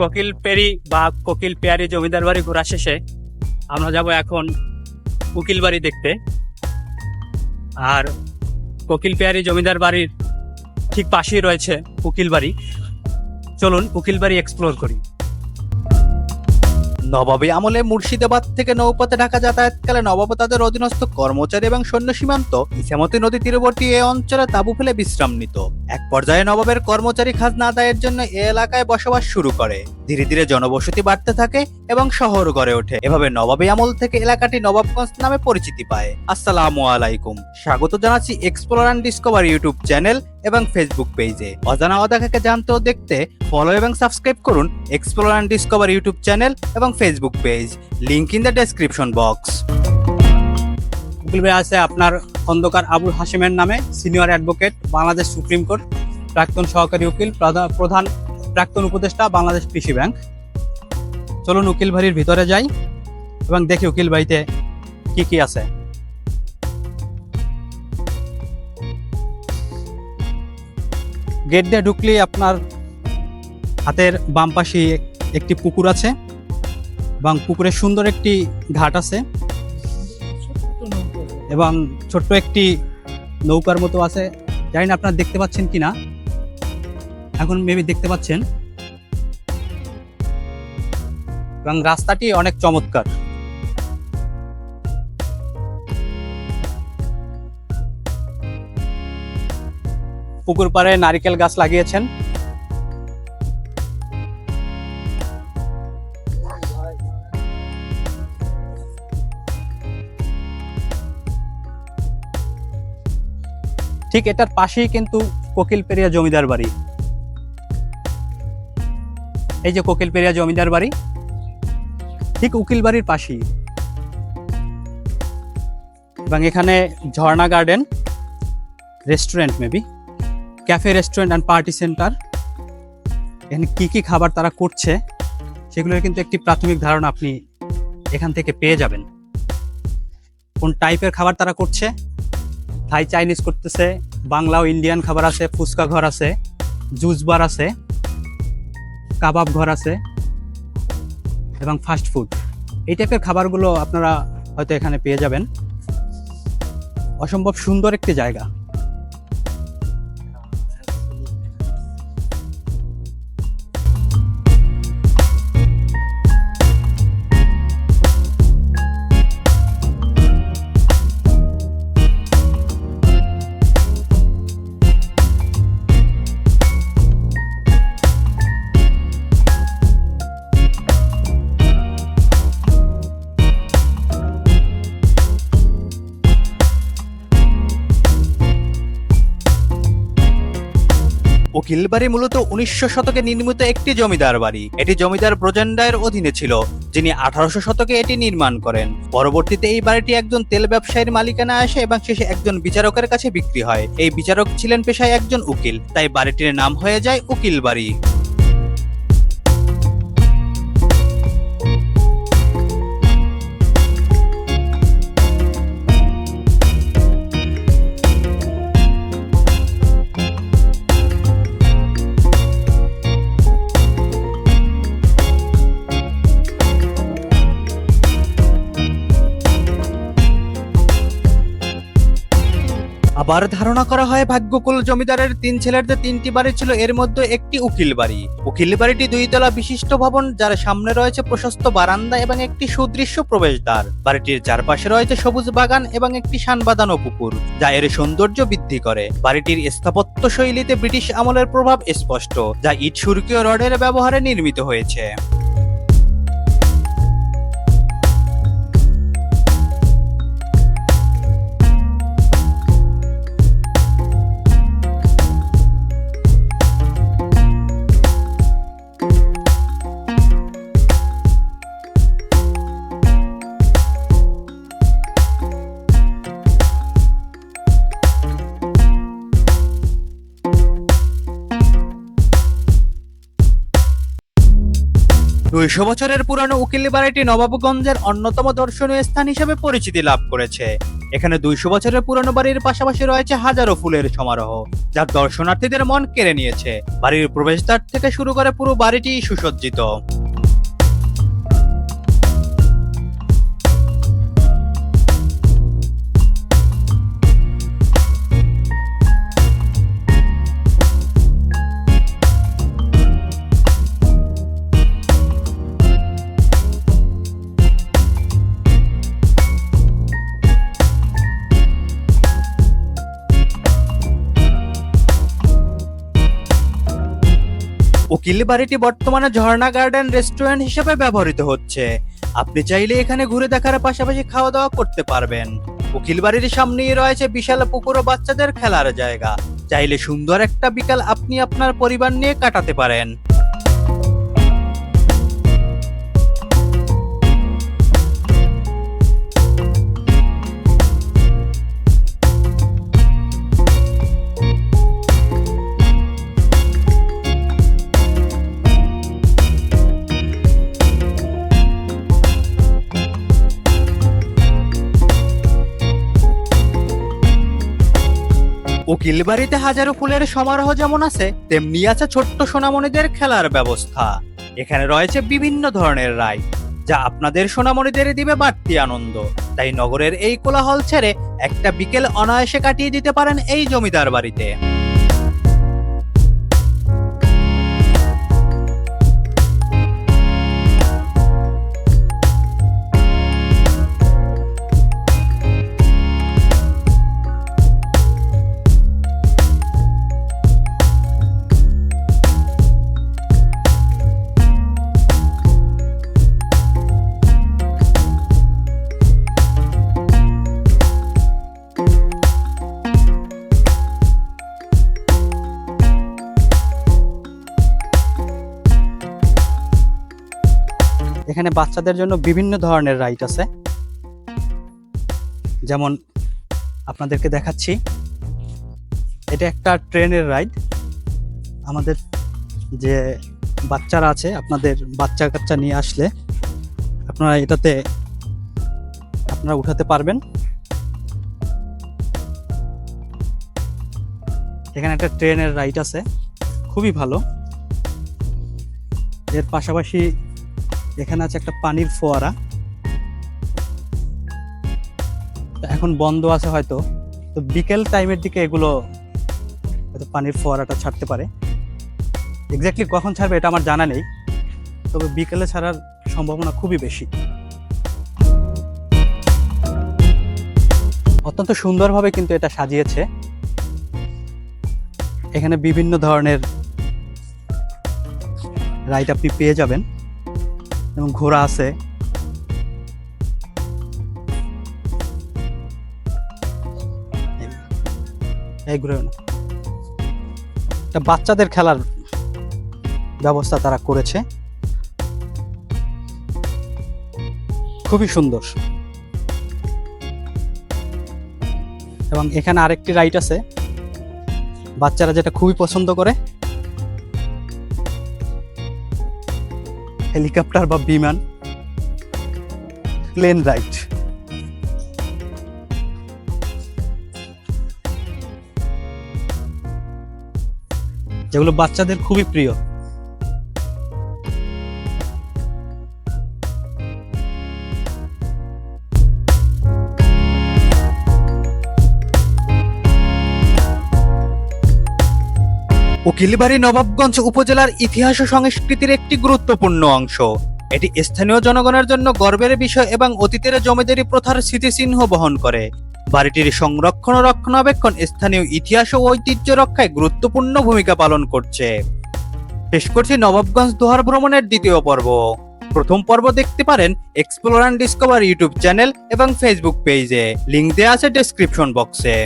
কোকিল পেরি বা কোকিল পেয়ারি জমিদার বাড়ি ঘোরা শেষে আমরা যাব এখন উকিল বাড়ি দেখতে। আর কোকিল পেয়ারি জমিদার বাড়ির ঠিক পাশেই রয়েছে উকিল বাড়ি। চলুন উকিল বাড়ি এক্সপ্লোর করি। নবাবী আমলে মুর্শিদাবাদ থেকে নৌপথে ঢাকা যাতায়াতকালে নবাব তাদের অধীনস্থ কর্মচারী এবং সৈন্য সীমান্ত ইসামতি নদী তীরবর্তী এ অঞ্চলে তাঁবু ফেলে বিশ্রাম নিত। এক পর্যায়ে নবাবের কর্মচারী খাজনা আদায়ের জন্য এ এলাকায় বসবাস শুরু করে। ধীরে ধীরে জনবসতি বাড়তে থাকে এবং শহর গড়ে ওঠে। এভাবে নবাবী আমল থেকে এলাকাটি নবাবগঞ্জ নামে পরিচিতি পায়। আসসালামু আলাইকুম। স্বাগত জানাচ্ছি explore and discover YouTube channel এবং ফেসবুক পেজে অজানা অদাকাকে জানতে ও দেখতে ফলো এবং সাবস্ক্রাইব করুন explore and discover YouTube channel এবং Facebook page link in the description box বাড়ি আছে আপনার খন্দকার আবুল হাসিমের নামে senior advocate Bangladesh supreme court, প্রাক্তন সহকারী উকিল, প্রধা- প্রধান প্রাক্তন উপদেষ্টা, বাংলাদেশ কৃষি ব্যাংক। চলুন উকিল বাড়ির ভিতরে যাই এবং দেখি উকিল বাড়িতে কি কি আছে। গেট দিয়ে ঢুকলেই আপনার হাতের বাম পাশে একটি পুকুর আছে এবং পুকুরে সুন্দর একটি ঘাট আছে এবং ছোট্ট একটি নৌকার মতো আছে। জানি না আপনারা দেখতে পাচ্ছেন কিনা। এখন মেবি দেখতে পাচ্ছেন। এবং রাস্তাটি অনেক চমৎকার। পুকুর পাড়ে নারিকেল গাছ লাগিয়েছেন। ঠিক এটার পাশেই কিন্তু কোকিল পেরিয়া জমিদার বাড়ি। এই যে কোকিল পেরিয়া জমিদার বাড়ি, ঠিক উকিল বাড়ির পাশেই। এবং এখানে Jharna garden, restaurant maybe. Cafe restaurant and party centre এখানে কি কি খাবার তারা করছে সেগুলোর কিন্তু একটি প্রাথমিক ধারণা আপনি এখান থেকে পেয়ে যাবেন। কোন টাইপের খাবার তারা করছে? থাই চাইনিজ করতেছে বাংলা ও ইন্ডিয়ান খাবার আছে, ফুচকা ঘর আছে জুস বার আছে, কাবাব ঘর আছে এবং ফাস্ট ফুড এই টাইপের খাবারগুলো আপনারা হয়তো এখানে পেয়ে যাবেন। অসম্ভব সুন্দর একটি জায়গা। উকিল বাড়ি মূলত উনিশশো শতকে নির্মিত একটি জমিদার বাড়ি। এটি জমিদার ব্রজেন্ডায়ের অধীনে ছিল, যিনি আঠারোশো শতকে এটি নির্মাণ করেন। পরবর্তীতে এই বাড়িটি একজন তেল ব্যবসায়ীর মালিকানা আসে এবং শেষে একজন বিচারকের কাছে বিক্রি হয়। এই বিচারক ছিলেন পেশায় একজন উকিল, তাই বাড়িটির নাম হয়ে যায় উকিল বাড়ি আবার ধারণা করা হয় ভাগ্যকুল জমিদারের তিন ছেলের তিনটি বাড়ি ছিল, এর মধ্যে একটি উকিল বাড়ি। উকিল বাড়িটি দুই তলা বিশিষ্ট ভবন, যার সামনে রয়েছে প্রশস্ত বারান্দা এবং একটি সুদৃশ্য প্রবেশদ্বার। বাড়িটির চারপাশে রয়েছে সবুজ বাগান এবং একটি শান বাঁধানো পুকুর, যা এর সৌন্দর্য বৃদ্ধি করে। বাড়িটির স্থাপত্য শৈলীতে ব্রিটিশ আমলের প্রভাব স্পষ্ট, যা ইট সুরকীয় রডের ব্যবহারে নির্মিত হয়েছে। দুইশো বছরের পুরানো উকিল বাড়িটি নবাবগঞ্জের অন্যতম দর্শনীয় স্থান হিসেবে পরিচিতি লাভ করেছে। এখানে দুইশো বছরের পুরনো বাড়ির পাশাপাশি রয়েছে হাজারো ফুলের সমারোহ, যা দর্শনার্থীদের মন কেড়ে নিয়েছে। বাড়ির প্রবেশদ্বার থেকে শুরু করে পুরো বাড়িটি সুসজ্জিত। উকিল বাড়িটি বর্তমানে ঝর্ণা গার্ডেন রেস্টুরেন্ট হিসেবে ব্যবহৃত হচ্ছে। আপনি চাইলে এখানে ঘুরে দেখার পাশাপাশি খাওয়া দাওয়া করতে পারবেন। উকিল বাড়ির সামনেই রয়েছে বিশাল পুকুর ও বাচ্চাদের খেলার জায়গা। চাইলে সুন্দর একটা বিকাল আপনি আপনার পরিবার নিয়ে কাটাতে পারেন। উকিল বাড়িতে হাজারো ফুলের সমারোহ যেমন আছে, তেমনি আছে ছোট্ট সোনামণিদের খেলার ব্যবস্থা। এখানে রয়েছে বিভিন্ন ধরনের রাইড যা আপনাদের সোনামণিদের দিবে বাড়তি আনন্দ। তাই নগরের এই কোলাহল ছেড়ে একটা বিকেল অনায়াসে কাটিয়ে দিতে পারেন এই জমিদার বাড়িতে। এখানে বাচ্চাদের জন্য বিভিন্ন ধরনের রাইড আছে। যেমন আপনাদেরকে দেখাচ্ছি, এটা একটা ট্রেনের রাইড। আমাদের যে বাচ্চারা আছে, আপনাদের বাচ্চা কাচ্চা নিয়ে আসলে আপনারা এটাতে আপনারা উঠাতে পারবেন। এখানে একটা ট্রেনের রাইড আছে, খুবই ভালো। এর পাশাপাশি এখানে আছে একটা পানির ফোয়ারা। এখন বন্ধ আছে হয়তো। তো বিকেল টাইমের দিকে এগুলো হয়তো পানির ফোয়ারাটা ছাড়তে পারে। এক্স্যাক্টলি কখন ছাড়বে এটা আমার জানা নেই। তবে বিকেলে ছাড়ার সম্ভাবনা খুবই বেশি। অত্যন্ত সুন্দরভাবে কিন্তু এটা সাজিয়েছে। এখানে বিভিন্ন ধরনের রাইড আপনি পেয়ে যাবেন। এবং ঘোড়া আছে। বাচ্চাদের খেলার ব্যবস্থা তারা করেছে। খুবই সুন্দর। এবং এখানে আরেকটি রাইড আছে। বাচ্চারা যেটা খুবই পছন্দ করে হেলিকপ্টার বা বিমান প্লেন রাইড। যেগুলো বাচ্চাদের খুবই প্রিয়। উকিলবাড়ি নবাবগঞ্জ উপজেলার ইতিহাস ও সংস্কৃতির একটি গুরুত্বপূর্ণ অংশ। এটি স্থানীয় জনগণের জন্য গর্বের বিষয় এবং অতীতের জমিদারি প্রথার স্মৃতিচিহ্ন বহন করে। বাড়িটির সংরক্ষণ ও রক্ষণাবেক্ষণ স্থানীয় ইতিহাস ও ঐতিহ্য রক্ষায় গুরুত্বপূর্ণ ভূমিকা পালন করছে। শেষ করছি নবাবগঞ্জ দোহার ভ্রমণের দ্বিতীয় পর্ব। প্রথম পর্ব দেখতে পারেন explore and discover YouTube channel এবং ফেসবুক পেজে। লিংক দেওয়া আছে ডেসক্রিপশন বক্সে